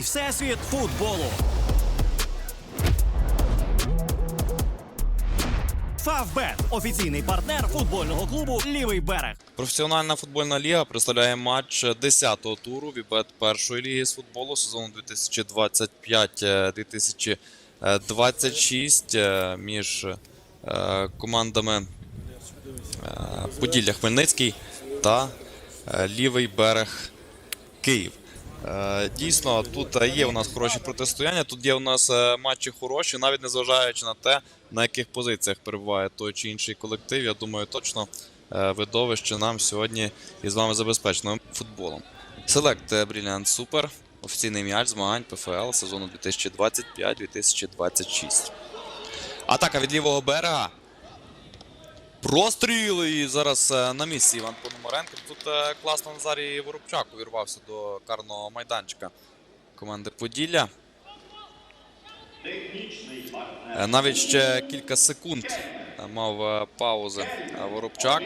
Новий всесвіт футболу. Фавбет офіційний партнер футбольного клубу Лівий берег. Професіональна футбольна ліга представляє матч 10-го туру Вібет першої ліги з футболу сезону 2025-2026 е, між е, командами е, Поділля Хмельницький та Лівий берег Київ. Е, Дійсно, тут е, є у нас хороші протистояння, тут є у нас е, матчі хороші, навіть незважаючи на те, на яких позиціях перебуває той чи інший колектив. Я думаю, точно видовище нам сьогодні із вами забезпечено футболом. Селект Brilliant Super, офіційний м'яч змагань ПФЛ сезону 2025-2026. Атака від лівого берега. Простріли і зараз на місці Іван Пономаренко. Тут е, класно Назарій Воробчак увірвався до карного майданчика команди Поділля. Е, Навіть ще кілька секунд е, мав паузи Воробчак.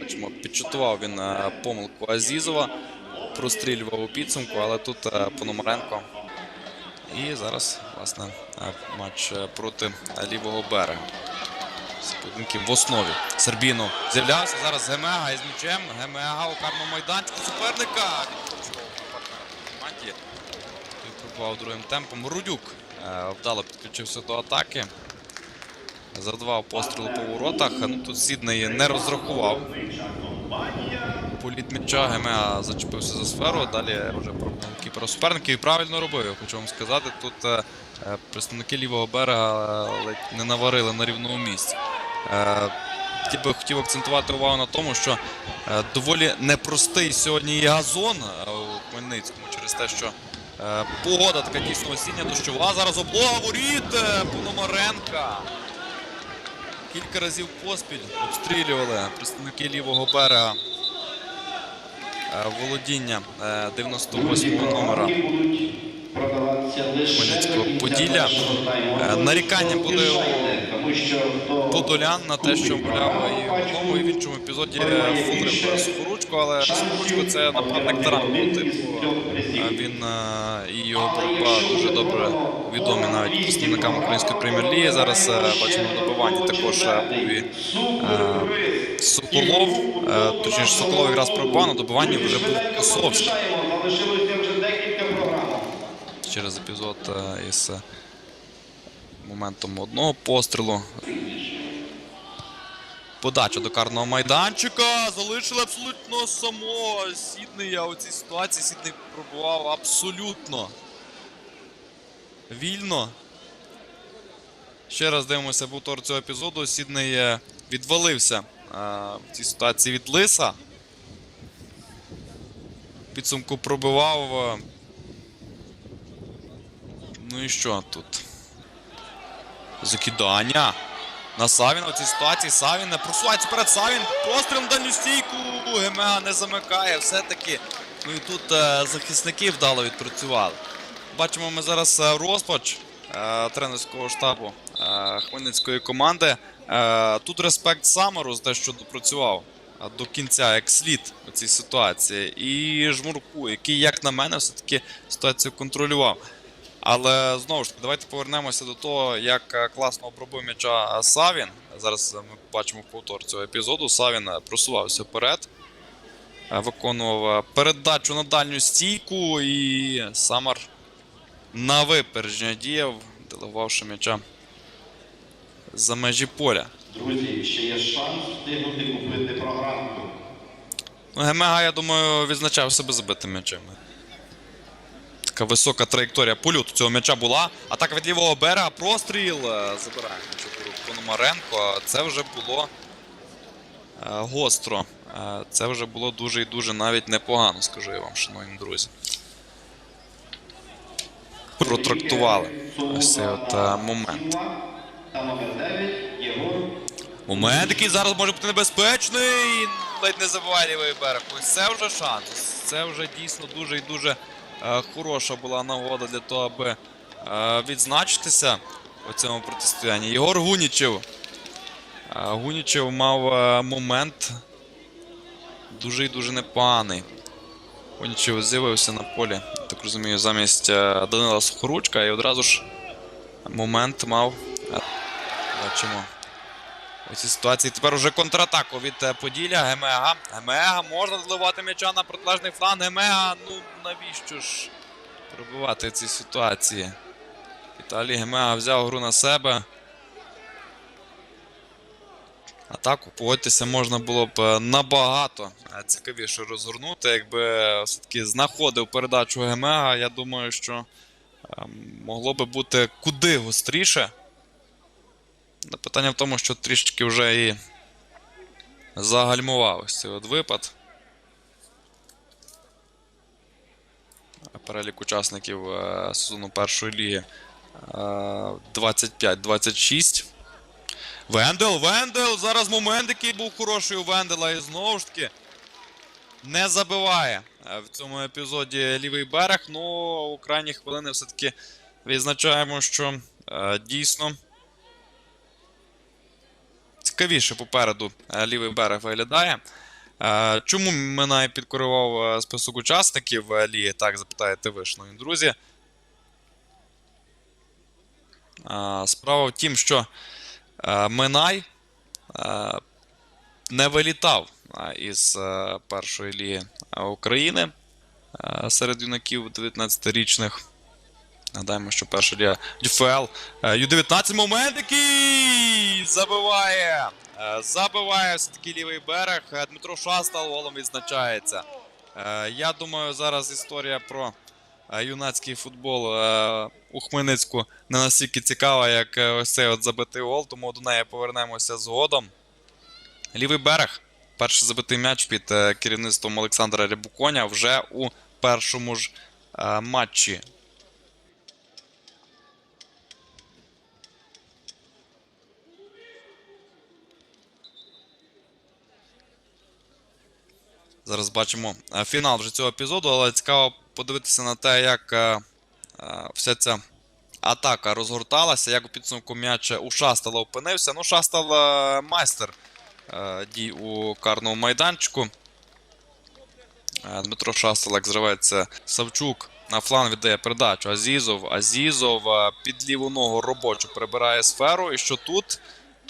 Бачимо, підчутував він помилку Азізова, прострілював у підсумку, але тут Пономаренко. І зараз, власне, матч проти лівого берега. В основі. Сербіно з'являвся зараз Гемега із м'ячем. Гемега у карному майданчику суперника. Команді. Пробував другим темпом. Рудюк е, вдало підключився до атаки. Завдавав пострілу по воротах. Ну, тут Сідней не розрахував. Політ м'яча Гемега зачепився за сферу. Далі вже кіпера суперників і правильно робив. Я хочу вам сказати. Тут е, е, представники лівого берега ледь не наварили на рівному місці. Е, Я би хотів акцентувати увагу на тому, що е, доволі непростий сьогодні є газон е, у Хмельницькому через те, що е, погода така дійсно осіння дощова. Зараз облога воріт е, Пономаренка. Кілька разів поспіль обстрілювали представники лівого берега е, володіння е, 98 номера. Хмельницького Поділля. Е, Нарікання були Подолян на те, що мовляв і в одному, і в іншому епізоді фулив Сухоручко, але Сухоручко це нападник тарангового типу. Він е, і його боротьба дуже добре відомі навіть представникам української прем'єр-ліги. Зараз е, бачимо на добиванні також був і Соколов. Точніше, Соколов якраз пробував, на добиванні вже був Косовський через епізод е, із е, моментом одного пострілу. Подача до карного майданчика. Залишили абсолютно самого Сіднея у цій ситуації. Сідней пробував абсолютно вільно. Ще раз дивимося повтор цього епізоду. Сідней е, відвалився в цій ситуації від Лиса. Підсумку пробивав. Ну і що тут? Закидання. На Савіна у цій ситуації Савін не просувається перед Савін. Постріл на дальню стійку. Гемега не замикає. Все-таки. Ну і тут е, захисники вдало відпрацювали. Бачимо ми зараз е, розпач е, тренерського штабу е, Хмельницької команди. Е, тут респект Самару за те, що допрацював е, до кінця як слід у цій ситуації. І Жмурку, який, як на мене, все-таки ситуацію контролював. Але знову ж таки, давайте повернемося до того, як е, класно обробив м'яча Савін. Зараз е, ми бачимо повтор цього епізоду. Савін е, просувався вперед, виконував передачу на дальню стійку, і Самар на випередження діяв, делегувавши м'яча за межі поля. Друзі, ще є шанс встигнути купити програмку. Ну, Гемега, я думаю, відзначав себе забитим м'ячем. Така висока траєкторія польоту цього м'яча була. Атака від лівого берега, простріл. е, Забирає Пономаренко. Це вже було е, гостро. Е, Це вже було дуже і дуже навіть непогано, скажу я вам, шановні друзі. Протрактували ось цей от момент. Та номер 9 Момент, який зараз може бути небезпечний. Ледь не забуває лівий берег. Ось це вже шанс. Це вже дійсно дуже і дуже хороша була нагода для того, аби е, відзначитися у цьому протистоянні. Єгор Гунічев. Е, Гунічев мав е, момент дуже і дуже непоганий. Гунічев з'явився на полі, так розумію, замість е, Данила Сухоручка і одразу ж момент мав. Е, Бачимо. У цій ситуації тепер уже контратаку від е, Поділля. Гемега. Гемега можна доливати м'яча на протилежний фланг. Гемега. Ну навіщо ж пробивати ці ситуації? Віталій Гемега взяв гру на себе. Атаку, погодьтеся, можна було б е, набагато е, цікавіше розгорнути, якби все-таки знаходив передачу Гемега. Я думаю, що е, могло би бути куди гостріше. Та Питання в тому, що трішечки вже і загальмував ось цей от випад. Перелік учасників е, сезону першої ліги е, 25-26. Вендел, Вендел! Зараз момент, який був хороший у Вендела, і знову ж таки не забиває е, в цьому епізоді лівий берег. Ну, у крайні хвилини все-таки відзначаємо, що е, дійсно цікавіше попереду е, лівий берег виглядає. Е, Чому Минай підкорював е, список учасників ліги? Так, запитаєте ви, шановні друзі. Справа в тім, що Минай не вилітав із першої ліги України серед юнаків 19-річних. Нагадаємо, що перша ліга ДФЛ. Е, Ю-19 момент, який забиває. Е, Забиває все-таки лівий берег. Е, Дмитро Шастал голом відзначається. Е, Я думаю, зараз історія про юнацький футбол у Хмельницьку не настільки цікава, як ось цей от забитий гол, тому до неї повернемося згодом. Лівий берег. Перший забитий м'яч під керівництвом Олександра Рябуконя вже у першому ж матчі Зараз бачимо е, фінал вже цього епізоду, але цікаво подивитися на те, як е, е, вся ця атака розгорталася, як у підсумку м'яч у Шастала опинився. Ну, Шастал майстер дій у карному майданчику. Дмитро Шастал, як зривається Савчук. На фланг віддає передачу. Азізов. Азізов під ліву ногу робочу прибирає сферу. І що тут?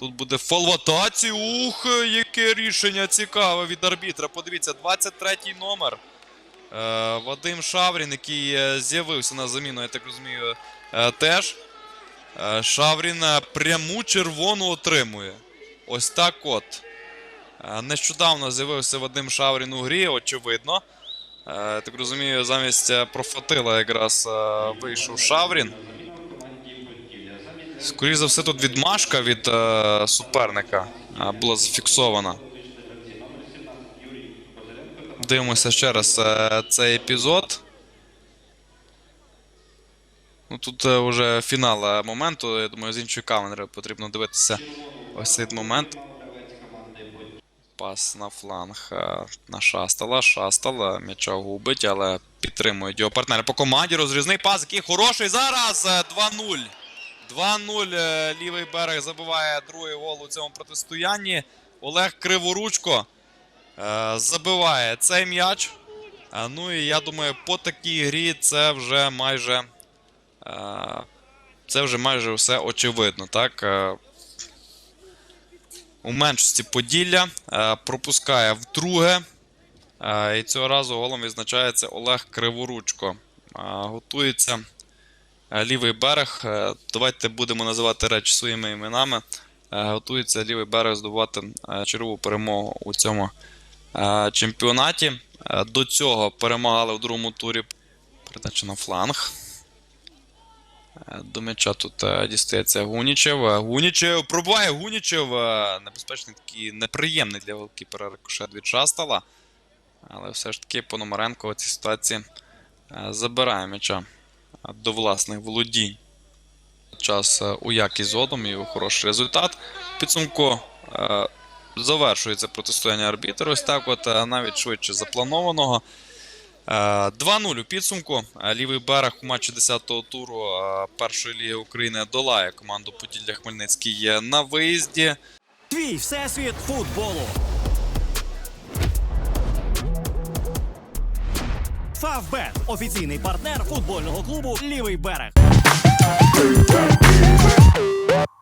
Тут буде фалватація. Ух, яке рішення цікаве від арбітра. Подивіться, 23-й номер. Е, Вадим Шаврін, який е, з'явився на заміну, я так розумію, е, теж. Шаврін пряму червону отримує. Ось так от. Нещодавно з'явився Вадим Шаврін у грі, очевидно. Так розумію, замість профатила якраз вийшов Шаврін. Скоріше за все, тут відмашка від е, суперника е, була зафіксована. Дивимося ще раз е, цей епізод. Ну, тут е, вже фінал е, моменту. Я думаю, з іншої камери потрібно дивитися ось цей момент. Пас на фланг е, на Шастала. Шастал е, м'яча губить, але підтримують його партнери по команді. Розрізний пас, який хороший. Зараз е, 2-0. 2-0. е, Лівий берег забиває другий гол у цьому протистоянні. Олег Криворучко е, забиває цей м'яч. Е, Ну і я думаю, по такій грі це вже майже. Це вже майже все очевидно. Так? У меншості Поділля пропускає вдруге. І цього разу голом відзначається Олег Криворучко. Готується лівий берег. Е, Давайте будемо називати речі своїми іменами. Е, Готується лівий берег здобувати е, чергову перемогу у цьому е, чемпіонаті. Е, До цього перемагали в другому турі. Передача на фланг. Е, До м'яча тут е, дістається Гунічев. Е, Гунічев пробиває Гунічев. Е, Небезпечний такий неприємний для голкіпера рикошет від Шастала. Але все ж таки Пономаренко у цій ситуації е, забирає м'яча до власних володінь. Час е, у якість згодом і у хороший результат. Підсумку е, завершується протистояння арбітру. Ось так, от е, навіть швидше запланованого. Е, 2-0 у підсумку. Лівий берег у матчі 10-го туру першої ліги України долає команду Поділля Хмельницький на виїзді. Твій всесвіт футболу. Фавбет офіційний партнер футбольного клубу Лівий берег.